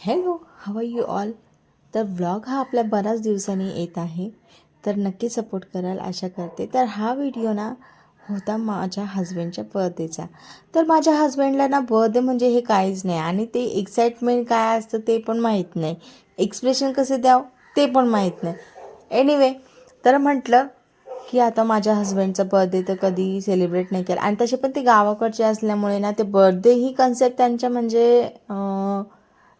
Hello हव you all तर vlog हा आपल्या बऱ्याच दिवसांनी येत आहे. तर नक्की सपोर्ट कराल आशा करते. तर हा व्हिडिओ ना होता माझ्या हजबंडच्या बर्थडेचा तर माझ्या हजबंडला ना बर्थडे म्हणजे हे काहीच नाही आणि ते एक्साइटमेंट काय असतं ते पण माहीत नाही. एक्सप्रेशन कसे द्यावं ते पण माहीत नाही. एनिवे तर म्हटलं की आता माझ्या हस्बंडचा बर्थडे तर कधी सेलिब्रेट नाही केला. आणि तसे पण ते गावाकडचे असल्यामुळे ना ते बर्थडे ही कन्सेप्ट त्यांच्या म्हणजे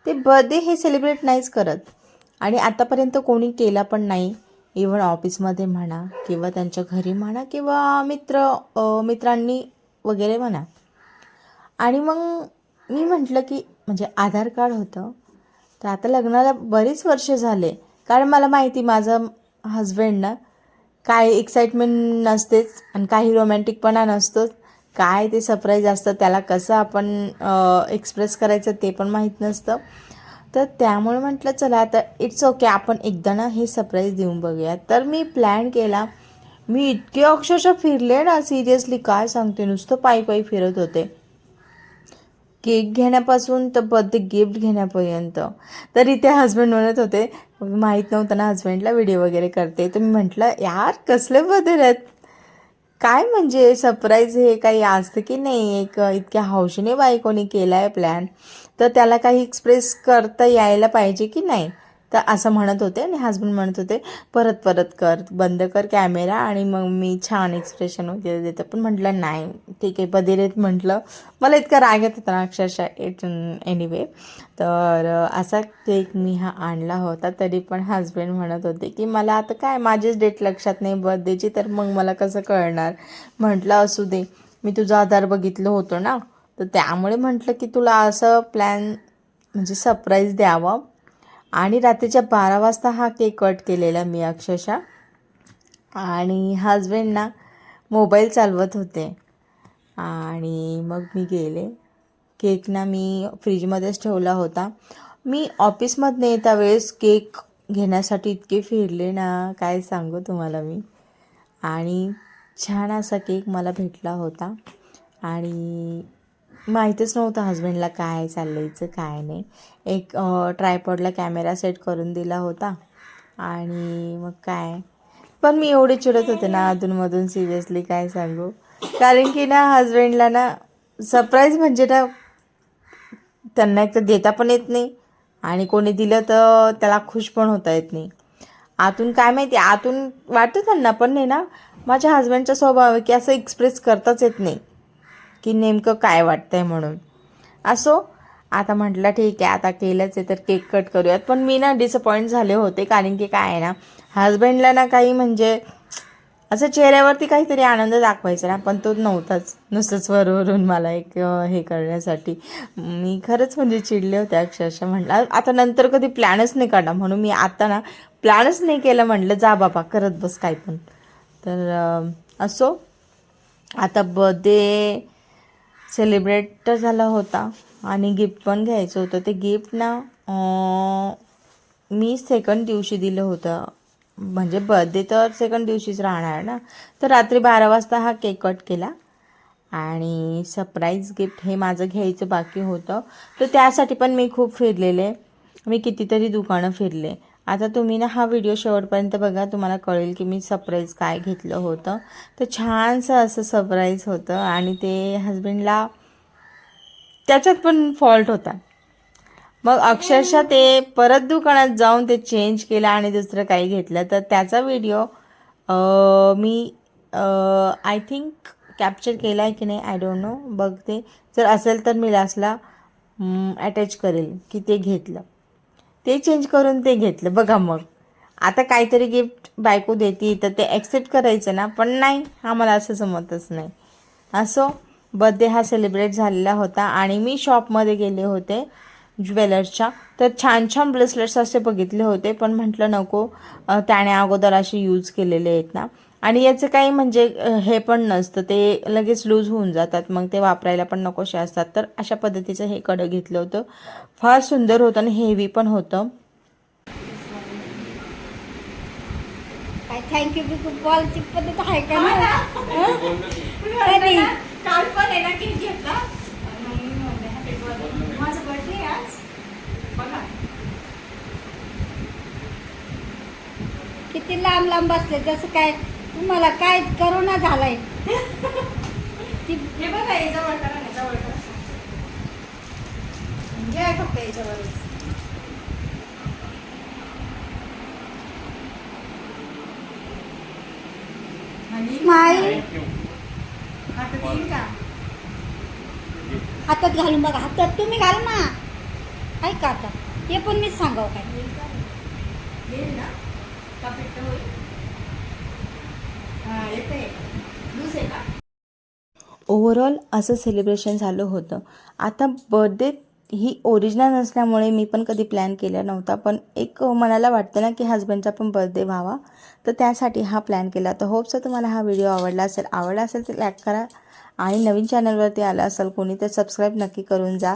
ते बर्थडे हे सेलिब्रेट नाहीच करत. आणि आतापर्यंत कोणी केला पण नाही. इवन ऑफिसमध्ये म्हणा किंवा त्यांच्या घरी म्हणा किंवा मित्र मित्रांनी वगैरे म्हणा. आणि मग मी म्हटलं की म्हणजे आधार कार्ड होतं. तर आता लग्नाला बरीच वर्ष झाले. कारण मला माहिती माझं हजबंडनं काही काय एक्साइटमेंट नसतेच आणि काही रोमॅन्टिकपणा नसतोच. काय ते सरप्राईज असतं त्याला कसं आपण एक्सप्रेस करायचं ते पण माहीत नसतं. तर त्यामुळे म्हटलं चला आता इट्स ओके आपण एकदा ना हे सरप्राईज देऊन बघूया तर मी प्लॅन केला. मी इतके अक्षरशः फिरले ना सिरियसली काय सांगते नुसतं पायी पायी फिरत होते. केक घेण्यापासून तर बर्थडे गिफ्ट घेण्यापर्यंत. तर इथे हस्बंड म्हणत होते माहीत नव्हतं ना हस्बंडला व्हिडिओ वगैरे करते. तर मी म्हटलं यार कसले बदल आहेत? काय म्हणजे सरप्राईज हे काही असतं की नाही? एक इतक्या हौशीने बायकोनी केला आहे प्लॅन तर त्याला काही एक्सप्रेस करता यायला पाहिजे की नाही? तर असं म्हणत होते आणि हजबंड म्हणत होते परत परत कर बंद कर कॅमेरा आणि मग मी छान एक्सप्रेशन वगैरे देते. पण म्हटलं नाही ठीक आहे. बदिरेत म्हटलं मला इतका राग येत होता ना अक्षरशः इट एनिवे तर असा केक मी हा आणला होता तरी पण हजबंड म्हणत होते की मला आता काय माझीच डेट लक्षात नाही बर्थडेची तर मग मला कसं कळणार? म्हटलं असू दे मी तुझा आधार बघितलं होतं ना तर त्यामुळे म्हटलं की तुला असं प्लॅन म्हणजे सरप्राईज द्यावं. आणि रात्रीच्या बारा वाजता हा केक कट केलेला मी अक्षरशः. आणि हजबंड ना मोबाईल चालवत होते. आणि मग मी गेले. केक ना मी फ्रीजमध्येच ठेवला होता. मी ऑफिसमधनं येता वेळेस केक घेण्यासाठी इतके फिरले ना काय सांगू तुम्हाला मी. आणि छान असा केक मला भेटला होता. आणि माहीतच नव्हतं हस्बंडला काय चालवायचं काय नाही. एक ट्रायपॉडला कॅमेरा सेट करून दिला होता. आणि मग काय? पण मी एवढे चिडत होते ना अधूनमधून सिरियसली काय सांगू? कारण की ना हस्बंडला ना सरप्राईज म्हणजे ना त्यांना एक तर देता पण येत नाही. आणि कोणी दिलं तर त्याला खुश पण होता येत नाही. आतून काय माहिती आतून वाटतं त्यांना पण नाही ना. माझ्या हस्बंडचा स्वभाव आहे की असं एक्सप्रेस करताच येत नाही. की नेमकं काय वाटतंय म्हणून. असो आता म्हटलं ठीक आहे आता केलंच आहे तर केक कट करूयात. पण मी ना डिसअपॉइंट झाले होते कारण की काय आहे ना हजबंडला ना काही म्हणजे असं चेहऱ्यावरती काहीतरी आनंद दाखवायचा ना पण तो नव्हताच. नुसतंच वरवरून मला एक हे करण्यासाठी. मी खरंच म्हणजे चिडले होते अक्षरशः. म्हटलं आता नंतर कधी प्लॅनच नाही काढला म्हणून मी आता ना प्लॅनच नाही केलं. म्हटलं जा बाबा करत बस काय पण. तर असो आता बर्थडे सेलिब्रेट तर झाला होता आणि गिफ्ट पण घ्यायचं होतं. ते गिफ्ट ना मी सेकंड दिवशी दिलं होतं. म्हणजे बर्थडे तर सेकंड दिवशीच राहणार ना. तर रात्री बारा वाजता हा केक कट केला आणि सरप्राईज गिफ्ट हे माझं घ्यायचं बाकी होतं. तर त्यासाठी पण मी खूप फिरलेले. मी कितीतरी दुकानं फिरले. आता तुम्ही ना हा व्हिडिओ शेवटपर्यंत बघा तुम्हाला कळेल की मी सरप्राईज काय घेतलं होतं. तर छानसं असं सरप्राईज होतं आणि ते हस्बंडला त्याच्यात पण फॉल्ट होता. मग अक्षरशः ते परत दुकानात जाऊन ते चेंज केलं आणि दुसरं काही घेतलं. तर त्याचा व्हिडिओ मी आय थिंक कॅप्चर केला आहे की नाही? आय डोंट नो बघते. जर असेल तर मी लास्टला अटॅच करेल की ते घेतलं. ते चेंज करून ते घेतलं. बघा मग. आता काहीतरी गिफ्ट बायको देते तर ते ॲक्सेप्ट करायचं ना? पण नाही आम्हाला असं जमतच नाही. असो बर्थडे हा सेलिब्रेट झालेला होता आणि मी शॉपमध्ये गेले होते ज्वेलर्सच्या. तर छान छान ब्रेसलेट्स असे बघितले होते पण म्हटलं नको त्याने अगोदर असे यूज केलेले आहेत ना. आणि याचं काही म्हणजे हे पण नसतं. ते लगेच लूज होऊन जातात. मग ते वापरायला पण नकोसे असतात. तर अशा पद्धतीचं हे कडं घेतलं होतं. फार सुंदर होतं आणि हेवी पण होतं. थँक्यू पद्धत आहे का नाही? किती लांब लांब असले जसं काय तुम्हाला काय करोना झालाय? ती हे बघा जवळ करा ना जवळ करा. घ्या फक्त याच्यावरच. आणि स्माईल हातात येईल का? हातात घालून बघा हातात तुम्ही घाल ना. ऐका आता हे पण मीच सांगावं काय येईल का येईल ना का फिट्ट होईल हा येते लूज आहे का ओव्हरऑल असं सेलिब्रेशन झालं होतं. आता बर्थडे ही ओरिजिनल नसल्यामुळे मी पण कधी प्लॅन केला नव्हता पण एक मनाला वाटतं ना की हजबंडचा पण बर्थडे व्हावा तर त्यासाठी हा प्लॅन केला. तर होपचा तुम्हाला हा व्हिडिओ आवडला असेल आवडला असेल तर लाईक करा. आणि नवीन चॅनलवरती आला असेल कोणी तर सबस्क्राईब नक्की करून जा.